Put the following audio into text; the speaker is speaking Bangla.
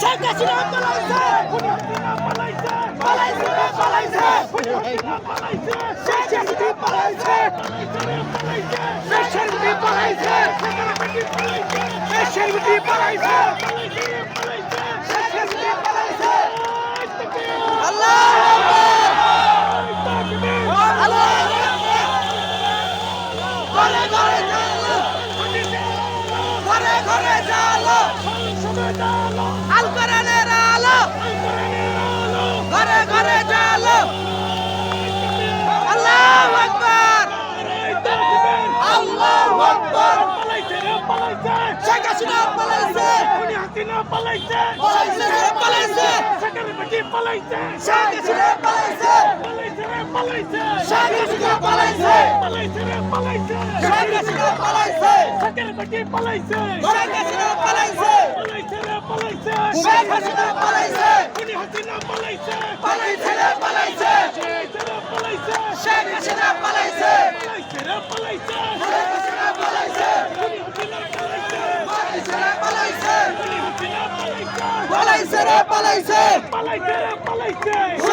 শেখ হাসিনা পালাইছে পালাইছে পালাইছে শেখ হাসিনা পালাইছে শেখ হাসিনা পালাইছে শেখ হাসিনা পালাইছে শেখ আল কোরআনের আলো। ঘরে ঘরে জালো আল্লাহু আকবার। আল্লাহু আকবার। শেখ হাসিনা পালাইছে। পালাইছে রে পালাইছে। শেখ হাসিনা পালাইছে। শেখ হাসিনা পালাইছে। শেখ হাসিনা পালাইছে। শেখ হাসিনা পালাইছে। শেখ হাসিনা পালাইছে। পালাইছে রে পালাইছে। শেখ হাসিনা পালাইছে। শেখ হাসিনা পালাইছে পালাইছে রে, পালাইছে। পালাইছে রে পালাইছে শেখ হাসিনা